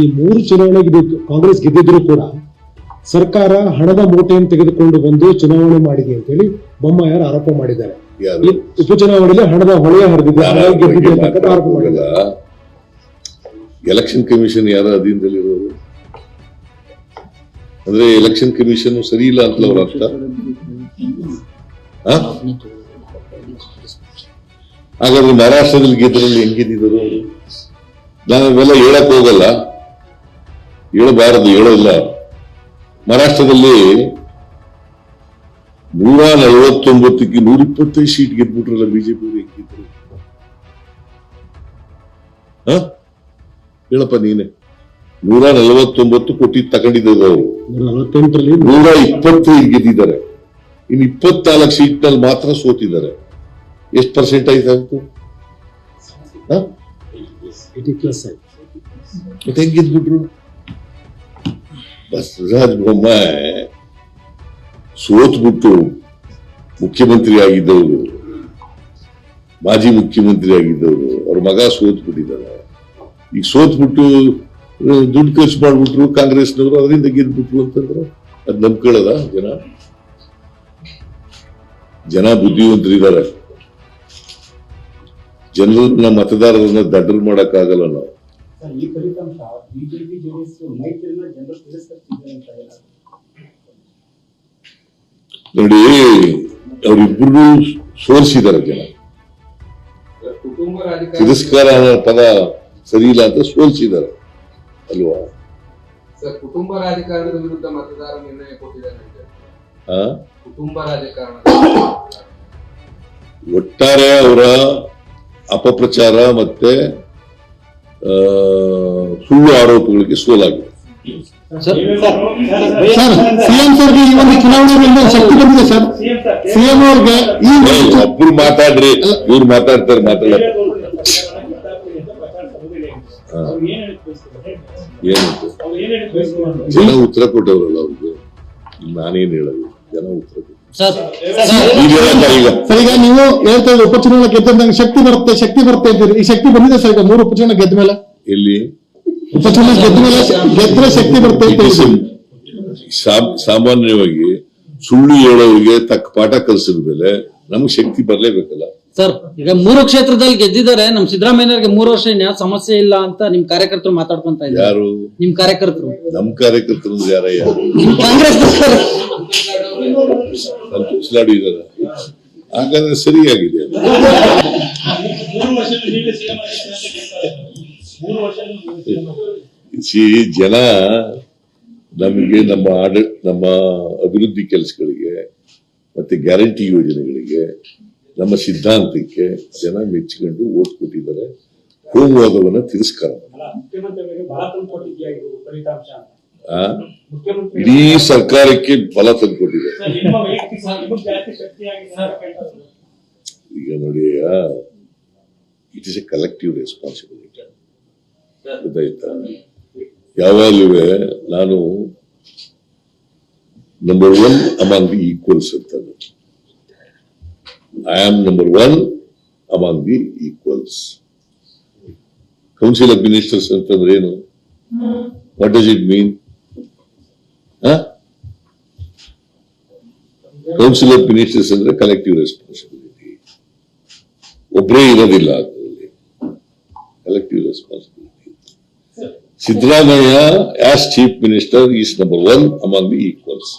ಈ ಮೂರು ಚುನಾವಣೆ ಕಾಂಗ್ರೆಸ್ ಗೆದ್ದಿದ್ರು ಕೂಡ. ಸರ್ಕಾರ ಹಣದ ಮೂಟೆಯನ್ನು ತೆಗೆದುಕೊಂಡು ಬಂದು ಚುನಾವಣೆ ಮಾಡಿದೆ ಅಂತ ಹೇಳಿ ಬೊಮ್ಮಾಯರ್ ಆರೋಪ ಮಾಡಿದ್ದಾರೆ. ಉಪಚುನಾವಣೆಯಲ್ಲಿ ಹಣದ ಹೊಳೆಯ ಹರಿದಿದೆ. ಎಲೆಕ್ಷನ್ ಕಮಿಷನ್ ಯಾರ? ಅಧೀನದಲ್ಲಿರೋರು? ಅಂದ್ರೆ ಎಲೆಕ್ಷನ್ ಕಮಿಷನ್ ಸರಿ ಇಲ್ಲ ಅಂತ ಅವ್ರ ಅರ್ಥ? ಹಾಗಾದ್ರೆ ಮಹಾರಾಷ್ಟ್ರದಲ್ಲಿ ಗೆದ್ರಲ್ಲಿ ಹೆಂಗ್ ಗೆದ್ದಿದ್ರು ಅವರು ನಾನು ಅವೆಲ್ಲ ಹೇಳಕ್ ಹೋಗಲ್ಲ. ಹೇಳಬಾರದು ಇಲ್ಲ. ಮಹಾರಾಷ್ಟ್ರದಲ್ಲಿ ನೂರ ನಲವತ್ತೊಂಬತ್ತಕ್ಕೆ ನೂರ ಇಪ್ಪತ್ತೈದು ಸೀಟ್ ಗೆದ್ಬಿಟ್ರಲ್ಲ ಬಿಜೆಪಿ ಹೆಂಗಿದ್ರು ಹ? ಹೇಳಪ್ಪ ನೀನೆ. ನೂರ ನಲವತ್ತೊಂಬತ್ತು ಕೋಟಿ ತಗೊಂಡಿದ್ದಾರೆ ಅವರು. ನೂರ ನಲವತ್ತೆಂಟರಲ್ಲಿ ನೂರ ಇಪ್ಪತ್ತೈದು ಗೆದ್ದಿದ್ದಾರೆ. ಇನ್ನು ಇಪ್ಪತ್ನಾಲ್ಕು ಸೀಟ್ನಲ್ಲಿ ಮಾತ್ರ ಸೋತಿದ್ದಾರೆ. ಎಷ್ಟು ಪರ್ಸೆಂಟ್ ಆಯ್ತು. ಹೆಂಗಿದ್ಬಿಟ್ರು ಹೆಂಗ್ ಗೆದ್ಬಿಟ್ರು? ಬಸವರಾಜ ಬೊಮ್ಮಾಯಿ ಸೋತ್ಬಿಟ್ಟು ಮುಖ್ಯಮಂತ್ರಿ ಆಗಿದ್ದವರು. ಮಾಜಿ ಮುಖ್ಯಮಂತ್ರಿ ಆಗಿದ್ದವರು. ಅವ್ರ ಮಗ ಸೋತ್ಬಿಟ್ಟಿದ್ದಾರೆ ಈಗ ಸೋತ್ಬಿಟ್ಟು ದುಡ್ಡು ಖರ್ಚು ಮಾಡ್ಬಿಟ್ರು ಕಾಂಗ್ರೆಸ್ನವರು, ಅದರಿಂದ ಗೆದ್ಬಿಟ್ರು ಅಂತಂದ್ರೆ ಅದು ನಂಬ್ಕೊಳ್ಳೋದ ಜನ? ಜನ ಬುದ್ಧಿವಂತರಿದ್ದಾರೆ. ಜನರನ್ನ ಮತದಾರರನ್ನ ದಡ್ಡರು ಮಾಡಕ್ಕಾಗಲ್ಲ ನಾವು. ಸರ್, ಈ ಫಲಿತಾಂಶ ಬಿಜೆಪಿ ಜೆಡಿಎಸ್ ಮೈತ್ರಿನ ಜನರು ತಿರಸ್ಕರಿಸಿದ್ದಾರೆ ಅಂತ ಹೇಳೋದು ನೋಡಿ ಅವರಿಬ್ಬರು ಸೋರಿಸಿದ್ದಾರೆ ಜನ. ತಿರಸ್ಕಾರ ಅನ್ನೋ ಪದ ಸರಿ ಇಲ್ಲ ಅಂತ ಸೋಲಿಸಿದ್ದಾರೆ ಅಲ್ವಾ? ಸರ್ ಕುಟುಂಬ ರಾಜಕಾರಣದ ವಿರುದ್ಧ ಮತದಾರ ನಿರ್ಣಯ ಕೊಟ್ಟಿದ್ದಾರೆ? ಕುಟುಂಬ ರಾಜಕಾರಣ ಒಟ್ಟಾರೆ ಅವರ ಅಪಪ್ರಚಾರ ಮತ್ತೆ ಸುಳ್ಳು ಆರೋಪಗಳಿಗೆ ಸೋಲಾಗಿದೆ ಸರ್ ಸಿಎಂ ಸರ್ಗೆ ಈ ಒಂದು ಶಕ್ತಿ ಬಂದಿದೆ ಸರ್. ಸಿಎಂ ಅವ್ರಿಗೆ ಈ ಒಬ್ರು ಮಾತಾಡ್ರಿ ಇವ್ರು ಮಾತಾಡ್ತಾರೆ ಮಾತಾಡ ಹಾ. ಏನಂತ ಜನ ಉತ್ತರ ಕೊಟ್ಟವ್ರಲ್ಲ ಅವ್ರಿಗೆ. ನಾನೇನು ಹೇಳೋದು? ಜನ ಉತ್ತರ ಸರ್ ಈಗ ನೀವು ಹೇಳ್ತಾ ಇದ್ರೆ ಉಪಚುನಾವಣೆ ಗೆದ್ದಂಗೆ ಶಕ್ತಿ ಬರುತ್ತೆ ಶಕ್ತಿ ಬರುತ್ತೆ ಅಂತೀರಿ. ಈ ಶಕ್ತಿ ಬಂದಿದೆ ಸರ್ ಈಗ ಮೂರು ಉಪಚುನಾವಣೆ ಗೆದ್ದ ಮೇಲೆ. ಎಲ್ಲಿ? ಉಪಚುನಾವಣೆ ಗೆದ್ದ ಮೇಲೆ ಗೆದ್ರೆ ಶಕ್ತಿ ಬರುತ್ತೆ ಸಾಮಾನ್ಯವಾಗಿ ಸುಳ್ಳು ಹೇಳೋರಿಗೆ ತಕ್ಕ ಪಾಠ ಕಲಿಸಿದ ಮೇಲೆ ನಮ್ಗೆ ಶಕ್ತಿ ಬರ್ಲೇಬೇಕಲ್ಲ. ಸರ್ ಈಗ ಮೂರು ಕ್ಷೇತ್ರದಲ್ಲಿ ಗೆದ್ದಿದ್ದಾರೆ ನಮ್ ಸಿದ್ದರಾಮಯ್ಯನವರಿಗೆ ಮೂರು ವರ್ಷ ಇನ್ಯಾವ ಸಮಸ್ಯೆ ಇಲ್ಲ ಅಂತ ನಿಮ್ ಕಾರ್ಯಕರ್ತರು ಮಾತಾಡ್ಕೊಂತ ಇದ್ದಾರೆ. ಯಾರು? ನಿಮ್ ಕಾರ್ಯಕರ್ತರು. ನಮ್ ಕಾರ್ಯಕರ್ತರು ನಿಮ್ ಕಾಂಗ್ರೆಸ್ ಹಾಗಾದ್ರೆ ಸರಿಯಾಗಿದೆ ಅದು. ಸಿ ಜನ ನಮಗೆ ನಮ್ಮ ಆಡ ನಮ್ಮ ಅಭಿವೃದ್ಧಿ ಕೆಲಸಗಳಿಗೆ ಮತ್ತೆ ಗ್ಯಾರಂಟಿ ಯೋಜನೆಗಳಿಗೆ ನಮ್ಮ ಸಿದ್ಧಾಂತಕ್ಕೆ ಜನ ಮೆಚ್ಚಿಕೊಂಡು ಓಟ್ ಕೊಟ್ಟಿದ್ದಾರೆ. ಹೋಗುವಾದವನ್ನ ತಿರಸ್ಕಾರ ಇಡೀ ಸರ್ಕಾರಕ್ಕೆ ಬಲ ತಂದುಕೊಟ್ಟಿದೆ. ಈಗ ನೋಡಿ it is a collective responsibility ಗೊತ್ತಾಯ್ತಾ? ಯಾವಾಗಲೂ ನಾನು ನಂಬರ್ ಒನ್ ಅಮಾಂಗ್ ಈಕ್ವಲ್ಸ್ ಅಂತ. I am number one among the equals council of ministers ಅಂತಂದ್ರೆ ಏನು what does it mean council of ministers ಅಂದ್ರೆ ಕಲೆಕ್ಟಿವ್ ರೆಸ್ಪಾನ್ಸಿಬಿಲಿಟಿ ಒಬ್ಬರೇ ಇರೋದಿಲ್ಲ ಅದರಲ್ಲಿ collective responsibility Siddaramaiah as chief minister is number one among the equals